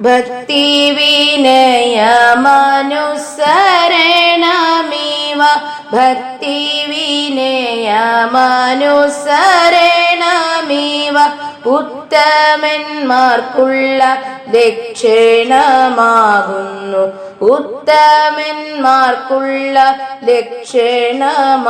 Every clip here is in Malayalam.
भक्तिविनयमनुसरणमिव। भक्तिविनयमनुसरणमिव। ഉത്തമന്മാർക്കുള്ള ദക്ഷിണമാകുന്നു ഉത്തമന്മാർക്കുള്ള ദക്ഷിണമാകുന്നു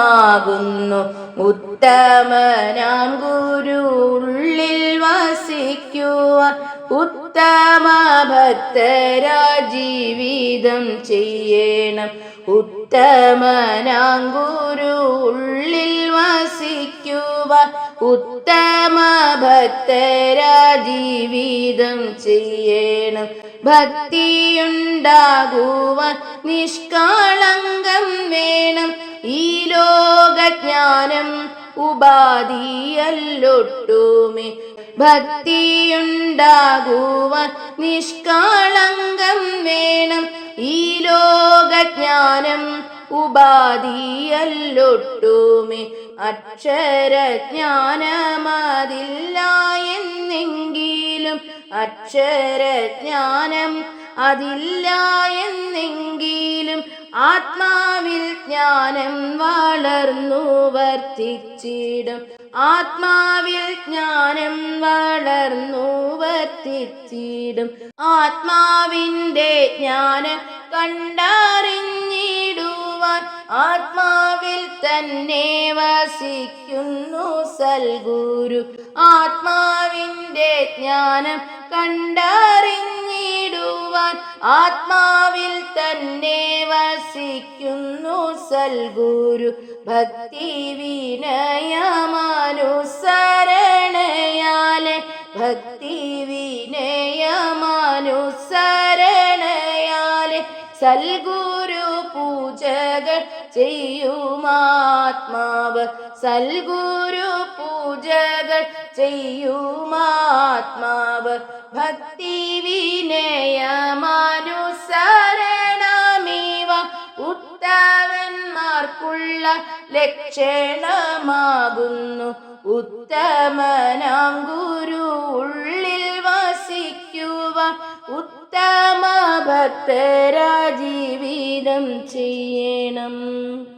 ഉത്തമനാം ഗുരു ഉള്ളിൽ വസിക്കുവാൻ ഉത്തമ ഭക്തരാ ജീവിതം ചെയ്യണം. ഉത്തമനാം ഗുരു ഉള്ളിൽ വസിക്കുക ഉത്തമ ഭക്തരാ ജീവിതം ചെയ്യണം. ഭക്തിയുണ്ടാകുവാൻ നിഷ്കളങ്കം വേണം. ഈ ലോകജ്ഞാനം ഉപാധിയല്ലൊട്ടുമേ. ഭക്തിയുണ്ടാകുവാൻ നിഷ്കളങ്കം വേണം. ഈ ലോകജ്ഞാനം ഉപാധിയല്ലൊട്ടുമേ. അക്ഷരജ്ഞാനമതില്ല എന്നെങ്കിലും. അക്ഷരജ്ഞാനം അതില്ല എന്നെങ്കിലും. ആത്മാവിൽ ജ്ഞാനം വളർന്നു വർത്തിച്ചിടും. ആത്മാവിൽ ജ്ഞാനം വളർന്നു വർത്തിച്ചിടും ആത്മാവിന്റെ ജ്ഞാനം കണ്ടറിഞ്ഞിടുവാൻ ആത്മാവിൽ തന്നെ വസിക്കുന്നു സൽഗുരു. ആത്മാവിന്റെ ജ്ഞാനം കണ്ടറിഞ്ഞിടുവാൻ ആത്മാവിൽ തന്നെ വസിക്കുന്നു സൽഗുരു ഭക്തി വിനയമാനുസരണയാലെ ഭക്തി വിനയമാനുസരണയാലെ സൽഗുരു പൂജകൾ ചെയ്യുമാത്മാവ് സൽഗുരു പൂജകൾ ചെയ്യുമാത്മാവ് ഭക്തി വിനയമാനുസരണമീവ ഉത്തമന്മാർക്കുള്ള ലക്ഷണമാകുന്നു. ഉത്തമനാം ഗുരു ഉള്ളിൽ വസിക്കുക ഉത്തമ ഭക്തരാ ജീവിതം ചെയ്യണം.